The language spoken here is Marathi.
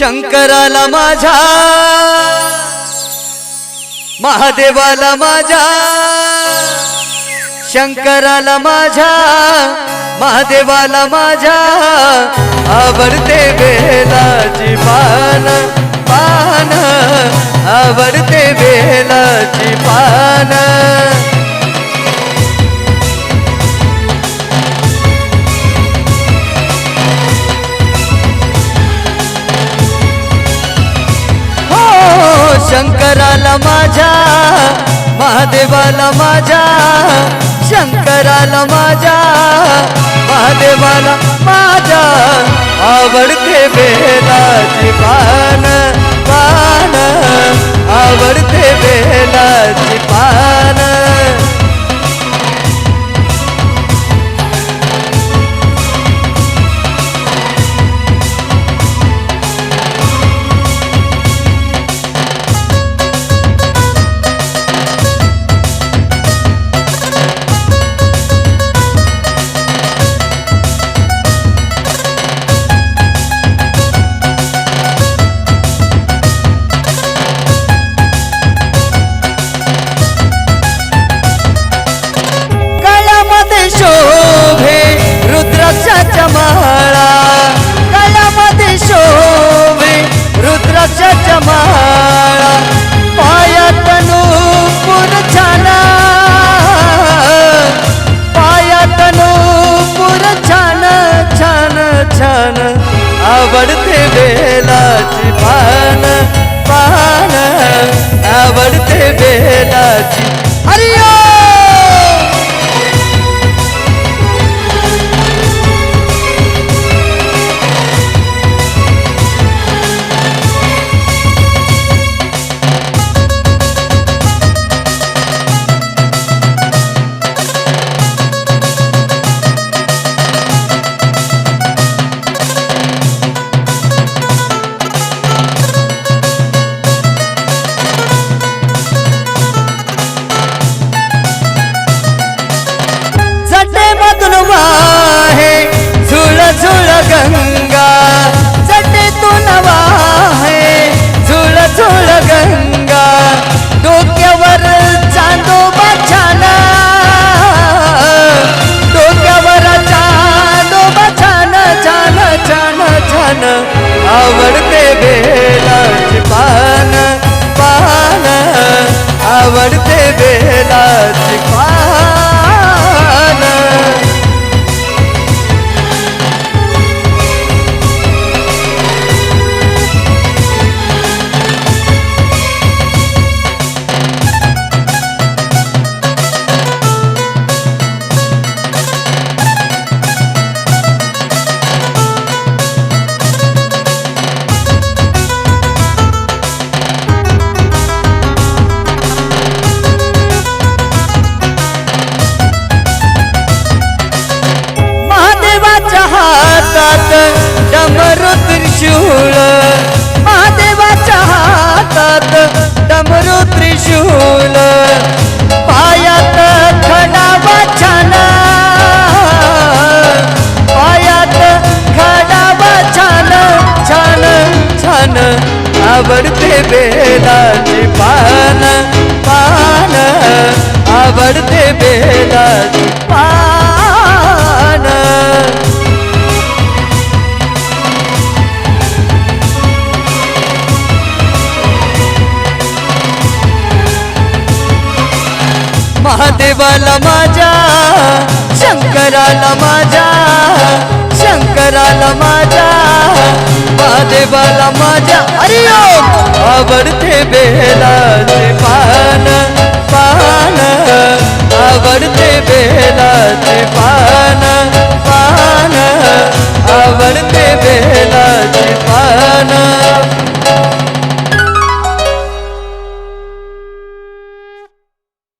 शंकराला माझ्या महादेवाला माझ्या शंकराला माझ्या महादेवाला माझ्या आवडते बेलाची पान पान आवडते बेलाची पान शंकराला माझ्या महादेवाला माझ्या शंकराला माझ्या महादेवाला शोभे रुद्राक्षाच्या माळा गळ्यामध्ये शोभे रुद्राक्षाच्या माळा पायात नूपुर छान. पायात नूपुर छान छान छान. आवडते बेलाची पान पान. आवडते बेलाची छान छान आवडते बेलाची पान पान आवडते बेलाची पान. महादेवाला माझ्या शंकराला माझ्या शंकराला माझ्या. महादेवाला माझ्या हरिओम आवडते बेलाचे